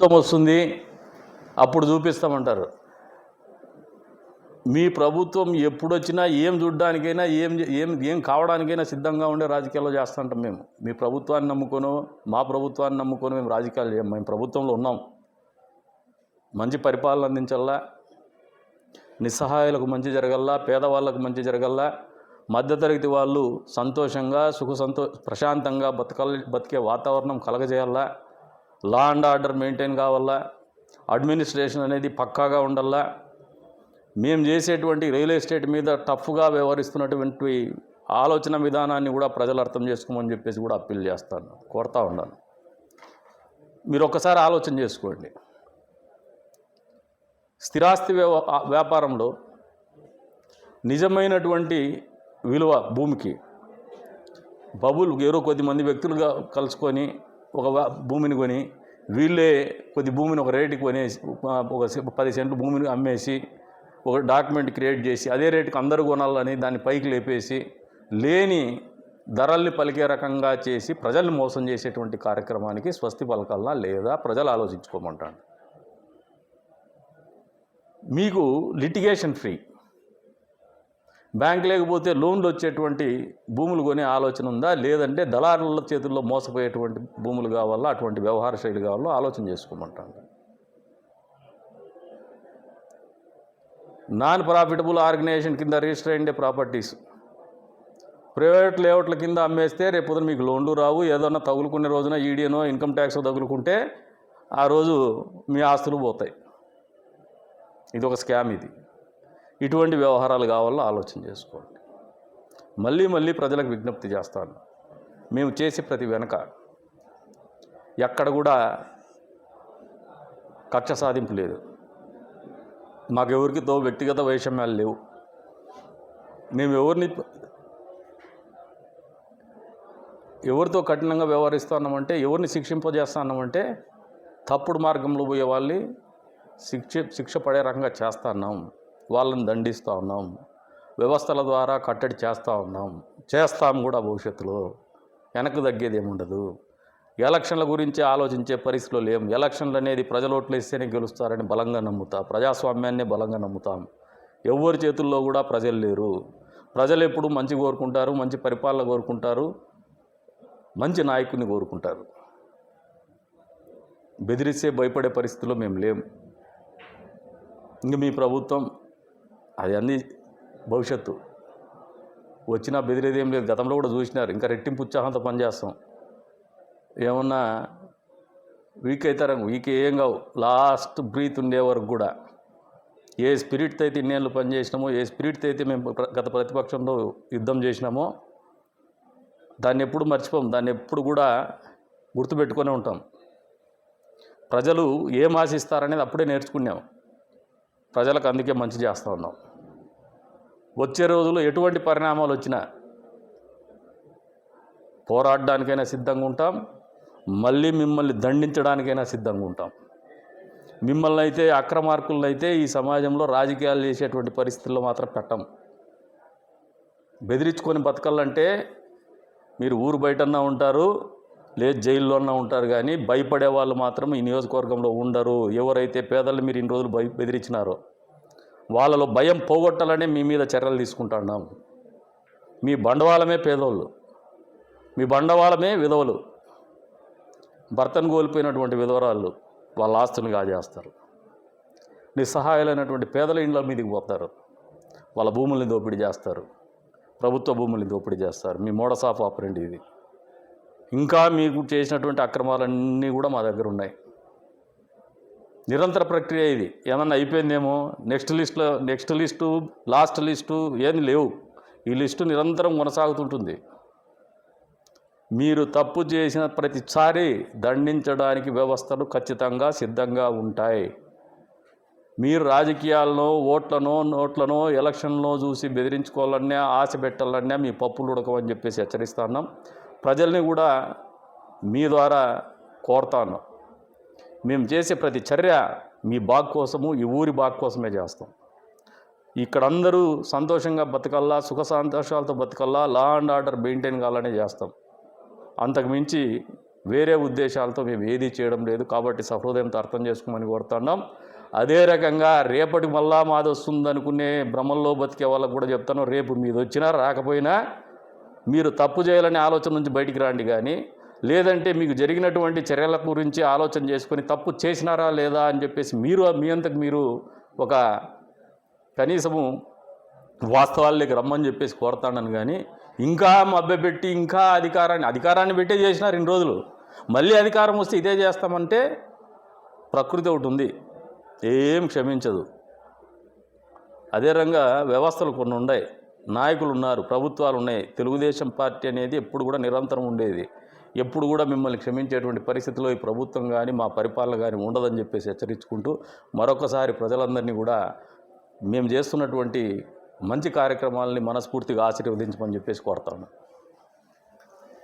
ప్రభుత్వం వస్తుంది అప్పుడు చూపిస్తామంటారు. మీ ప్రభుత్వం ఎప్పుడొచ్చినా ఏం చూడ్డానికైనా ఏం ఏం ఏం కావడానికైనా సిద్ధంగా ఉండే రాజకీయాలు చేస్తుంటాం మేము. మీ ప్రభుత్వాన్ని నమ్ముకోను మా ప్రభుత్వాన్ని నమ్ముకొని మేము రాజకీయాలు చేయం. మేము ప్రభుత్వంలో ఉన్నాం. మంచి పరిపాలన అందించల్లా నిస్సహాయాలకు మంచి జరగల్లా పేదవాళ్ళకు మంచి జరగల్లా మధ్యతరగతి వాళ్ళు సంతోషంగా సుఖ సంతో ప్రశాంతంగా బతక బతికే వాతావరణం కలగజేయాలా లా అండ్ ఆర్డర్ మెయింటైన్ కావాలా అడ్మినిస్ట్రేషన్ అనేది పక్కాగా ఉండాలా మేము చేసేటువంటి రియల్ ఎస్టేట్ మీద టఫ్గా వ్యవహరిస్తున్నటువంటి ఆలోచన విధానాన్ని కూడా ప్రజలు అర్థం చేసుకోమని చెప్పేసి కూడా అప్పీల్ చేస్తాను కోరుతా ఉన్నాను. మీరు ఒక్కసారి ఆలోచన చేసుకోండి. స్థిరాస్తి వ్యవ వ్యాపారంలో నిజమైనటువంటి విలువ భూమికి. బబుల్ ఎవరో కొద్ది మంది వ్యక్తులుగా కలుసుకొని ఒక భూమిని కొని వీళ్ళే కొద్ది భూమిని ఒక రేటుకి కొనేసి ఒక సె- పది సెంట్లు భూమిని అమ్మేసి ఒక డాక్యుమెంట్ క్రియేట్ చేసి అదే రేటుకి అందరూ కొనాలని దాన్ని పైకి లేపేసి లేని ధరల్ని పలికే రకంగా చేసి ప్రజల్ని మోసం చేసేటువంటి కార్యక్రమానికి స్వస్తి పలకాలనా లేదా ప్రజలు ఆలోచించుకోమంటాను. మీకు లిటిగేషన్ ఫ్రీ. బ్యాంక్ లేకపోతే లోన్లు వచ్చేటువంటి భూములు కొనే ఆలోచన ఉందా? లేదంటే దళారుల చేతుల్లో మోసపోయేటువంటి భూములు కావాలా? అటువంటి వ్యవహార శైలి కావాలో? ఆలోచన చేసుకోమంటాను నాన్ ప్రాఫిటబుల్ ఆర్గనైజేషన్ కింద రిజిస్టర్ అయ్యే ప్రాపర్టీస్. ప్రైవేట్ లేఅవుట్ల కింద అమ్మేస్తే రేపు పొద్దున మీకు లోన్లు రావు. ఏదన్నా తగులుకునే రోజున ఈడీనో ఇన్కమ్ ట్యాక్స్ తగులుకుంటే ఆ రోజు మీ ఆస్తులు పోతాయి. ఇది ఒక స్కామ్ ఇది. ఇటువంటి వ్యవహారాలు కావాలో ఆలోచన చేసుకోండి. మళ్ళీ మళ్ళీ ప్రజలకు విజ్ఞప్తి చేస్తాను. మేము చేసే ప్రతి వెనక ఎక్కడ కూడా కక్ష సాధింపు లేదు. మాకెవరికితో వ్యక్తిగత వైషమ్యాలు లేవు. మేము ఎవరిని ఎవరితో కఠినంగా వ్యవహరిస్తున్నామంటే ఎవరిని శిక్షింపజేస్తున్నామంటే తప్పుడు మార్గంలో పోయే వాళ్ళని శిక్ష శిక్ష పడే రకంగా చేస్తున్నాం. వాళ్ళని దండిస్తూ ఉన్నాం. వ్యవస్థల ద్వారా కట్టడి చేస్తూ ఉన్నాం. చేస్తాం కూడా భవిష్యత్తులో. వెనక్కి తగ్గేది ఏముండదు. ఎలక్షన్ల గురించి ఆలోచించే పరిస్థితిలో లేం ఎలక్షన్లు అనేది ప్రజలు ఓట్లు ఇస్తేనే గెలుస్తారని బలంగా నమ్ముతా. ప్రజాస్వామ్యాన్ని బలంగా నమ్ముతాం. ఎవరి చేతుల్లో కూడా ప్రజలు లేరు. ప్రజలు ఎప్పుడు మంచి కోరుకుంటారు మంచి పరిపాలన కోరుకుంటారు మంచి నాయకుడిని కోరుకుంటారు. బెదిరిస్తే భయపడే పరిస్థితిలో మేము లేము ఇంక మీ ప్రభుత్వం అది అన్ని భవిష్యత్తు. వచ్చినా బెదిరేది ఏం లేదు. గతంలో కూడా చూసినారు. ఇంకా రెట్టింపు ఉత్సాహంతో పనిచేస్తాం. ఏమన్నా వీక్ అవుతారు వీక్ ఏం కావు. లాస్ట్ బ్రీత్ ఉండే వరకు కూడా. ఏ స్పిరిట్తో అయితే ఇన్నేళ్ళు పనిచేసినామో ఏ స్పిరిట్తో అయితే మేము గత ప్రతిపక్షంలో యుద్ధం చేసినామో దాన్ని ఎప్పుడు మర్చిపోం. దాన్ని ఎప్పుడు కూడా గుర్తుపెట్టుకునే ఉంటాం. ప్రజలు ఏం ఆశిస్తారనేది అప్పుడే నేర్చుకున్నాం. ప్రజలకు అందుకే మంచి చేస్తూ ఉన్నాం. వచ్చే రోజుల్లో ఎటువంటి పరిణామాలు వచ్చినా పోరాడడానికైనా సిద్ధంగా ఉంటాం. మళ్ళీ మిమ్మల్ని దండించడానికైనా సిద్ధంగా ఉంటాం. మిమ్మల్ని అయితే అక్రమార్కులను అయితే ఈ సమాజంలో రాజకీయాలు చేసేటువంటి పరిస్థితుల్లో మాత్రం పెట్టం. బెదిరించుకొని బతకాలంటే మీరు ఊరు బయటన్నా ఉంటారు లేదు జైల్లోన్నా ఉంటారు కానీ భయపడే వాళ్ళు మాత్రం ఈ నియోజకవర్గంలో ఉండరు. ఎవరైతే పేదలు మీరు ఇన్ని రోజులు భయ బెదిరించినారో వాళ్ళలో భయం పోగొట్టాలనే మీ మీద చర్యలు తీసుకుంటున్నాం. మీ బండవాళమే పేదోళ్ళు. మీ బండవాళమే విధవలు. భర్తను కోల్పోయినటువంటి విధవరాళ్ళు వాళ్ళ ఆస్తులు కాజేస్తారు నిస్సహాయాలైనటువంటి పేదల ఇండ్ల మీదకి పోతారు. వాళ్ళ భూముల్ని దోపిడీ చేస్తారు. ప్రభుత్వ భూముల్ని దోపిడీ చేస్తారు. మీ మోడస్ ఆఫ్ ఆపరెంట్ ఇది. ఇంకా మీకు చేసినటువంటి అక్రమాలన్నీ కూడా మా దగ్గర ఉన్నాయి. నిరంతర ప్రక్రియ ఇది. ఏమన్నా అయిపోయిందేమో? నెక్స్ట్ లిస్ట్లో నెక్స్ట్ లిస్టు లాస్ట్ లిస్టు ఏమి లేవు. ఈ లిస్టు నిరంతరం కొనసాగుతుంటుంది. మీరు తప్పు చేసిన ప్రతిసారి దండించడానికి వ్యవస్థలు ఖచ్చితంగా సిద్ధంగా ఉంటాయి. మీరు రాజకీయాలను ఓట్లను నోట్లను ఎలక్షన్లో చూసి బెదిరించుకోవాలన్నా ఆశ పెట్టాలన్నా మీ పప్పులు ఉడకమని చెప్పేసి హెచ్చరిస్తున్నాం ప్రజల్ని కూడా మీ ద్వారా కోరుతాను మేము చేసే ప్రతి చర్య మీ బాగ్ కోసము ఈ ఊరి బాగ్ కోసమే చేస్తాం. ఇక్కడ అందరూ సంతోషంగా బతకల్లా సుఖ సంతోషాలతో బతకల్లా లా అండ్ ఆర్డర్ మెయింటైన్ కావాలనే చేస్తాం. అంతకుమించి వేరే ఉద్దేశాలతో మేము ఏది చేయడం లేదు. కాబట్టి సహృదయంతో అర్థం చేసుకోమని కోరుతున్నాం. అదే రకంగా రేపటి మళ్ళా మాది వస్తుంది అనుకునే భ్రమంలో బతికే వాళ్ళకు కూడా చెప్తాను. రేపు మీది వచ్చినా రాకపోయినా మీరు తప్పు చేయాలనే ఆలోచన నుంచి బయటికి రండి కానీ లేదంటే మీకు జరిగినటువంటి చర్యల గురించి ఆలోచన చేసుకొని తప్పు చేసినారా లేదా అని చెప్పేసి మీరు మీ అంతకు మీరు ఒక కనీసము వాస్తవాల్లోకి రమ్మని చెప్పేసి కోరుతాను కానీ ఇంకా మభ్యపెట్టి ఇంకా అధికారాన్ని అధికారాన్ని పెట్టే చేసినారు ఇన్ని రోజులు. మళ్ళీ అధికారం వస్తే ఇదే చేస్తామంటే ప్రకృతి ఒకటి ఉంది. ఏం క్షమించదు. అదే రంగా వ్యవస్థలు కొన్ని ఉన్నాయి. నాయకులు ఉన్నారు ప్రభుత్వాలు ఉన్నాయి. తెలుగుదేశం పార్టీ అనేది ఎప్పుడు కూడా నిరంతరం ఉండేది. ఎప్పుడు కూడా మిమ్మల్ని క్షమించేటువంటి పరిస్థితిలో ఈ ప్రభుత్వం కానీ మా పరిపాలన కానీ ఉండదని చెప్పేసి హెచ్చరించుకుంటూ మరొకసారి ప్రజలందరినీ కూడా మేము చేస్తున్నటువంటి మంచి కార్యక్రమాలని మనస్ఫూర్తిగా ఆశీర్వదించమని చెప్పేసి కోరుతాను